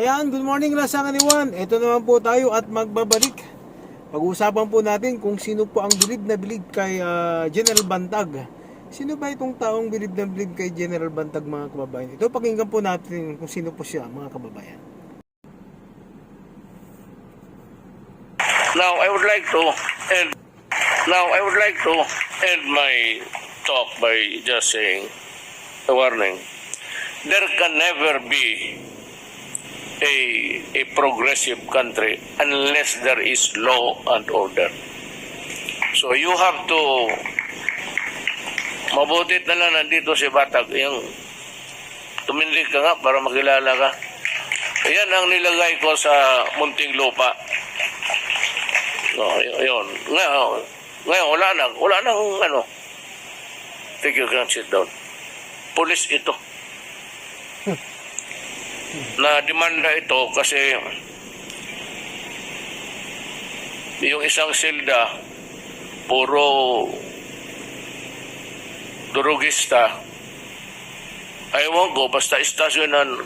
Ayan, good morning lang sa kaniwan. Ito naman po tayo at magbabalik. Pag-uusapan po natin kung sino po ang bilib na bilib kay ah, General Bantag. Sino ba itong taong bilib na bilib kay General Bantag mga kababayan? Ito pakinggan po natin kung sino po siya mga kababayan. Now I would like to end now I would like to end my talk by just saying a warning. There can never be a a progressive country unless there is law and order. So you have to mabutit na lang nandito si Batag yung tumindig ka nga para makilala ka. Yan ang nilagay ko sa munting lupa. No, y- yun. Ngayon, ngayon wala na. Wala nang ano. Take you can sit down. Police ito. Na demanda ito kasi yung isang silda puro durugista ayaw ko basta istasyonan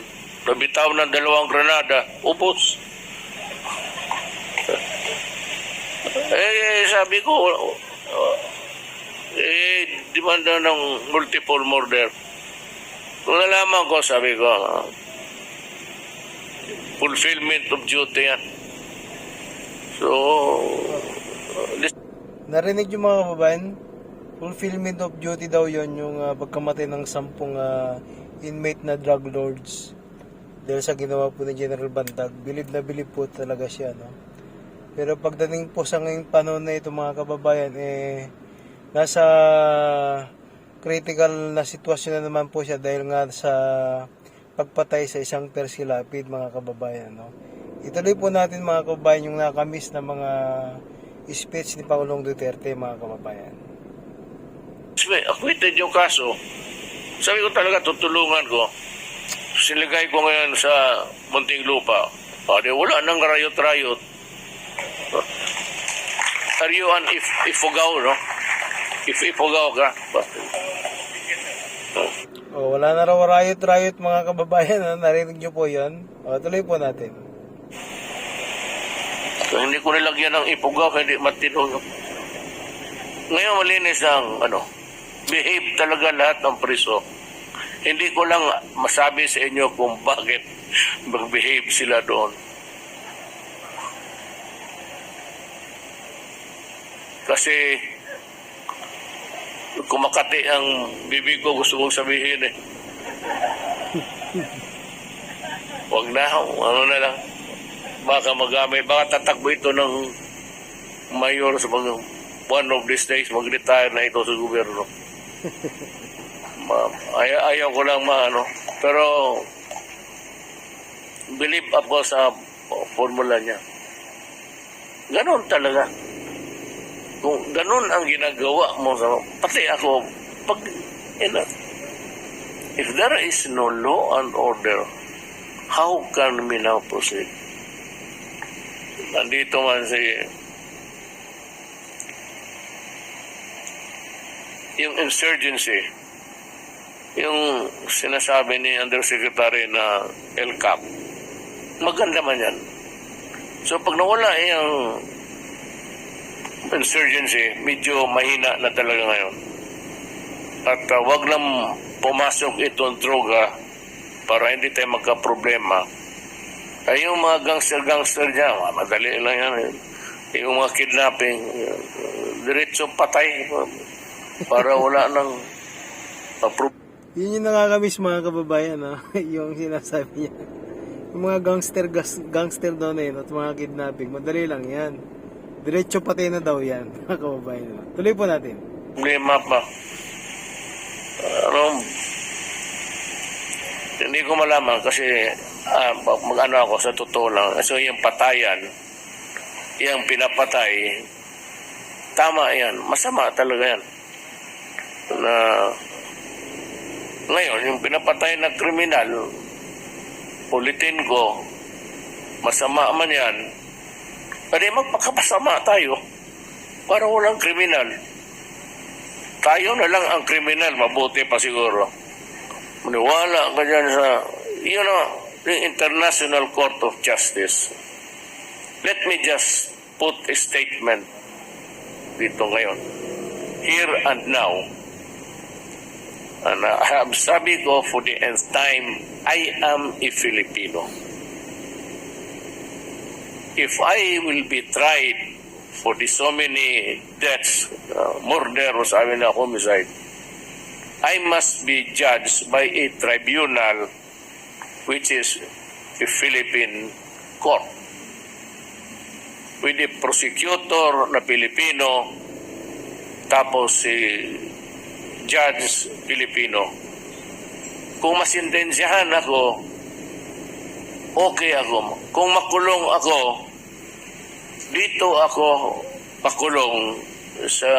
nabitaw ng dalawang granada upos Eh, sabi ko, eh, demanda ng multiple murder. Kung nalaman ko, sabi ko, fulfillment of duty yan. So, uh, this- Narinig yung mga kababayan? Fulfillment of duty daw yon yung ah, pagkamatay ng sampung ah, inmate na drug lords dahil sa ginawa po ni General Bantag. Bilib na bilib po talaga siya, no? Pero pagdating po sa ngayong panahon na ito mga kababayan, eh, nasa critical na sitwasyon na naman po siya dahil nga sa pagpatay sa isang persilapid mga kababayan. No? Ituloy po natin mga kababayan yung nakamiss na mga speech ni Pangulong Duterte mga kababayan. acquitted yung kaso. Sabi ko talaga, tutulungan ko. Siligay ko ngayon sa munting lupa. Di wala nang rayot-rayot. Are you an if, ifugaw, no? If ifugaw ka. O, wala na raw riot-riot mga kababayan. No? Narinig nyo po yon. O, tuloy po natin. Kung hindi ko nilagyan ng ifugaw, hindi matino. Ngayon malinis ang, ano, behave talaga lahat ng priso. Hindi ko lang masabi sa inyo kung bakit mag-behave sila doon. Kasi kumakati ang bibig ko gusto kong sabihin eh. Huwag na, ano na lang. Baka magamit, baka tatakbo ito ng mayor sa mga one of these days mag-retire na ito sa gobyerno. Ma, ay, ayaw ko lang maano. Pero believe ako sa formula niya. Ganon talaga. Kung ganon ang ginagawa mo sa pati ako pag know, if there is no law and order how can we now proceed? Nandito man si yung insurgency yung sinasabi ni Undersecretary na LCAP maganda man yan. So pag nawala yung insurgency, medyo mahina na talaga ngayon. At uh, wag lang pumasok itong droga para hindi tayo magka-problema. Ay yung mga gangster-gangster dyan, ah, madali lang yan. eh. Yung mga kidnapping, uh, diretso patay uh, para wala nang uh, Yun yung nakakamiss mga kababayan, no? yung sinasabi niya. Yung mga gangster, gangster doon eh, at mga kidnapping, madali lang yan. Diretso patay na daw yan, mga kababayan. Tuloy po natin. problema pa. Ano, hindi ko malaman kasi ah, mag-ano ako sa totoo lang. So yung patayan, yung pinapatay, tama yan. Masama talaga yan. Na, ngayon, yung pinapatay na kriminal, ulitin ko, masama man yan, pwede magpakapasama tayo para walang kriminal. Tayo na lang ang kriminal, mabuti pa siguro. Maniwala ka dyan sa, yun na, ng International Court of Justice. Let me just put a statement dito ngayon. Here and now. And I have sabi ko for the nth time, I am a Filipino. If I will be tried for the so many deaths, uh, murder o sabi na homicide, I must be judged by a tribunal which is a Philippine court with a prosecutor na Pilipino tapos si judge Pilipino. Kung masindensyahan ako, okay ako. Kung makulong ako, dito ako pakulong sa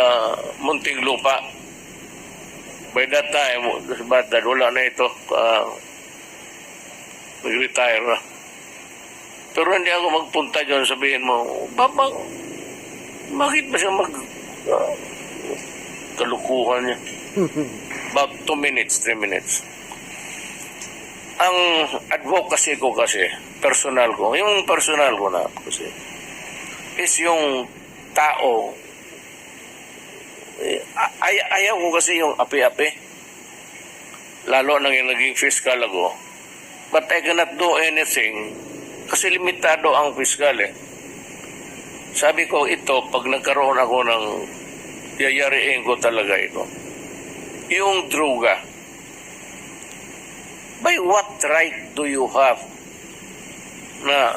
munting lupa. By that time, but that wala na ito, uh, nag-retire na. Pero hindi ako magpunta dyan, sabihin mo, Babang, bakit ba siya mag... ah, kalukuhan niya? About two minutes, three minutes. Ang advocacy ko kasi, personal ko, yung personal ko na kasi, is yung tao, eh, ay, ayaw ko kasi yung api-api. Lalo nang yung naging fiscal ako. But I cannot do anything kasi limitado ang fiscal eh. Sabi ko ito, pag nagkaroon ako ng yayariin ko talaga ito. Yung druga. By what right do you have na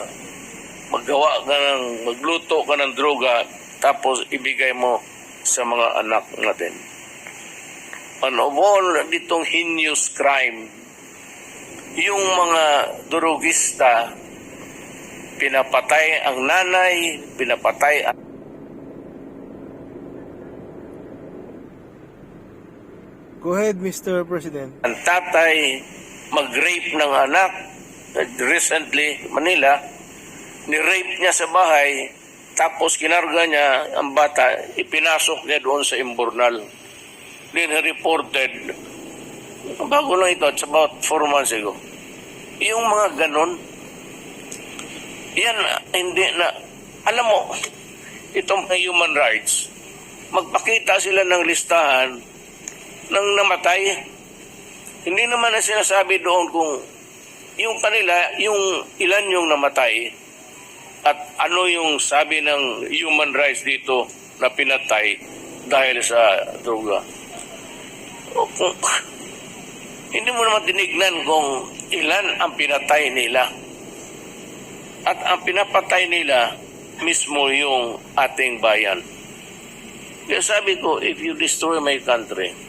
maggawa ka ng, magluto ka ng droga tapos ibigay mo sa mga anak natin? And of all ditong heinous crime, yung mga drugista, pinapatay ang nanay, pinapatay ang Go ahead, Mr. President. ang tatay mag-rape ng anak. Recently, Manila, ni-rape niya sa bahay, tapos kinarga niya ang bata, ipinasok niya doon sa imburnal. Then he reported, bago lang ito, it's about four months ago. Yung mga ganon, yan, hindi na, alam mo, itong human rights, magpakita sila ng listahan ng namatay. Hindi naman na sinasabi doon kung yung kanila, yung ilan yung namatay at ano yung sabi ng human rights dito na pinatay dahil sa droga. O kung, hindi mo naman tinignan kung ilan ang pinatay nila. At ang pinapatay nila mismo yung ating bayan. Kaya sabi ko, if you destroy my country,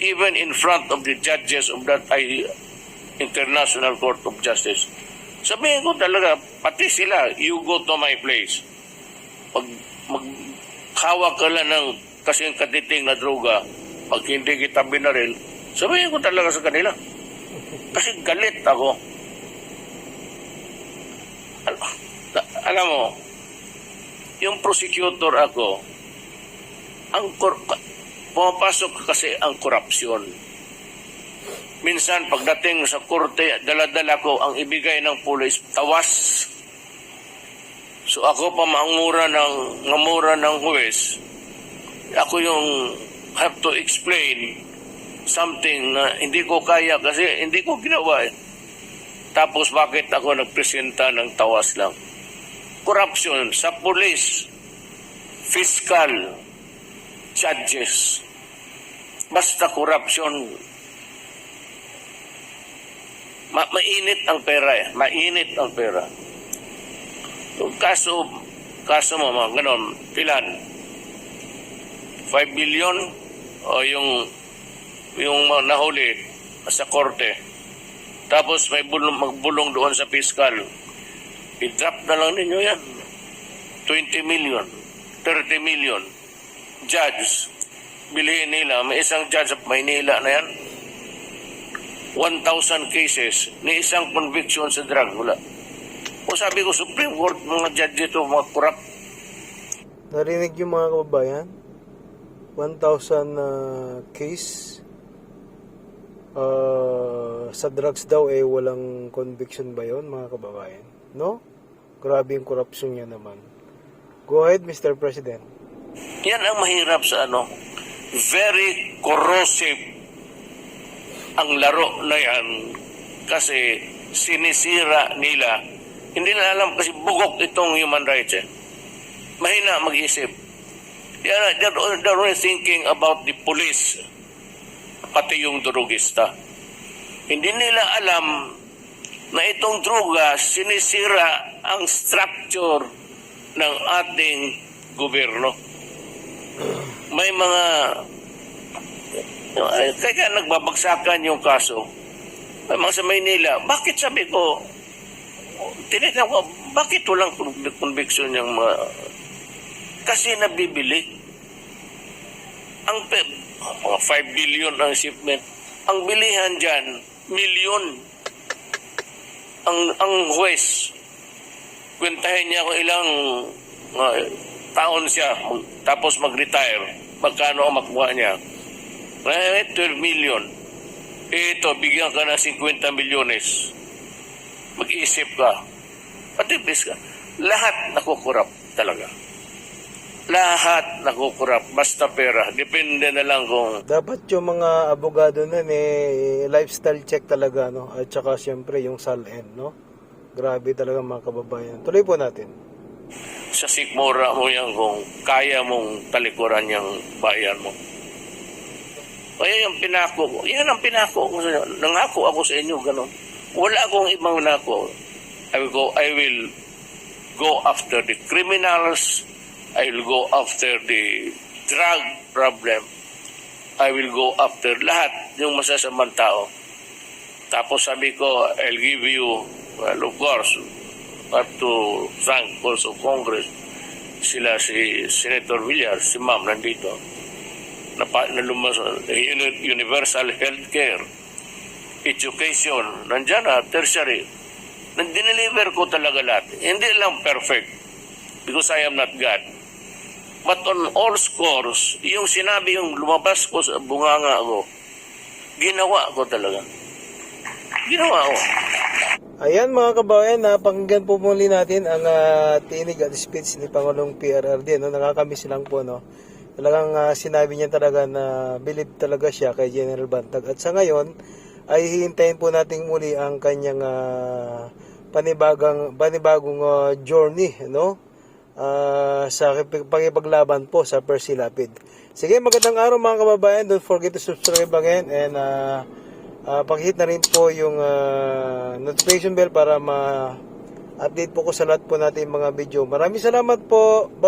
even in front of the judges of that I, International Court of Justice. Sabihin ko talaga, pati sila, you go to my place. Pag maghawak ka lang ng kasing katiting na droga, pag hindi kita binaril, sabihin ko talaga sa kanila. Kasi galit ako. Al- alam mo, yung prosecutor ako, ang kor- pumapasok kasi ang korupsyon. Minsan, pagdating sa korte, dala-dala ko ang ibigay ng pulis, tawas. So ako pa maangura ng, mamura ng huwes, ako yung have to explain something na hindi ko kaya kasi hindi ko ginawa eh. Tapos bakit ako nagpresenta ng tawas lang? Corruption sa police, fiscal, judges. Basta corruption. Ma mainit ang pera eh. Mainit ang pera. Yung kaso, kaso mo, mga ganon, pilan? 5 billion o yung yung nahuli sa korte. Tapos may bulong, magbulong doon sa fiscal. I-drop na lang ninyo yan. 20 million, 30 million. Judge, bilhin nila, may isang judge sa Maynila na yan. 1,000 cases, ni isang conviction sa drug, wala. O sabi ko, Supreme Court, mga judge ito, mga corrupt. Narinig yung mga kababayan? 1,000 uh, case ah, sa drugs daw eh walang conviction ba yon mga kababayan? No? Grabe yung corruption niya naman. Go ahead, Mr. President. Yan ang mahirap sa ano. Very corrosive ang laro na yan kasi sinisira nila. Hindi na alam kasi bugok itong human rights eh. Mahina mag-isip. They're, they're only thinking about the police pati yung drugista. Hindi nila alam na itong droga sinisira ang structure ng ating gobyerno may mga ay, kaya nagbabagsakan yung kaso. May mga sa Maynila, bakit sabi ko, tinitignan ko, bakit walang convic- conviction yung mga, kasi nabibili. Ang mga 5 billion ang shipment. Ang bilihan dyan, milyon. Ang, ang huwes, kwentahin niya kung ilang uh, taon siya, tapos mag-retire, magkano ang makuha niya. Eh, 12 million. Ito, bigyan ka ng 50 milyones. Mag-isip ka. Patipis ka. Lahat nakukurap talaga. Lahat nakukurap. Basta pera. Depende na lang kung Dapat yung mga abogado nun eh, lifestyle check talaga, no? At saka siyempre yung SALN, no? Grabe talaga mga kababayan. Tuloy po natin. Sa sikmura mo yan kung kaya mong talikuran yung bayan mo. Kaya yung pinako ko, yan ang pinako ko sa inyo. Nangako ako sa inyo, ganun. Wala akong ibang nako. I will go, I will go after the criminals. I will go after the drug problem. I will go after lahat yung masasamang tao. Tapos sabi ko, I'll give you, well, of course, have to thank also Congress. Sila si Senator Villar, si Ma'am nandito. Na, na lumas, uni- universal health care, education, nandyan na, tertiary. Nag-deliver ko talaga lahat. Hindi lang perfect because I am not God. But on all scores, yung sinabi yung lumabas ko sa bunganga ko, ginawa ko talaga. Ginawa ko. Ayan mga kababayan, napakinggan po muli natin ang ah, tinig at speech ni Pangulong PRRD. No? Nakakamiss lang po. No? Talagang ah, sinabi niya talaga na believe talaga siya kay General Bantag. At sa ngayon, ay hihintayin po natin muli ang kanyang ah, panibagang, panibagong ah, journey no? Ah, sa pangipaglaban po sa Percy Lapid. Sige, magandang araw mga kababayan. Don't forget to subscribe again and uh, uh, pakihit na rin po yung ah, notification bell para ma-update po ko sa lahat po natin mga video. Maraming salamat po. Bye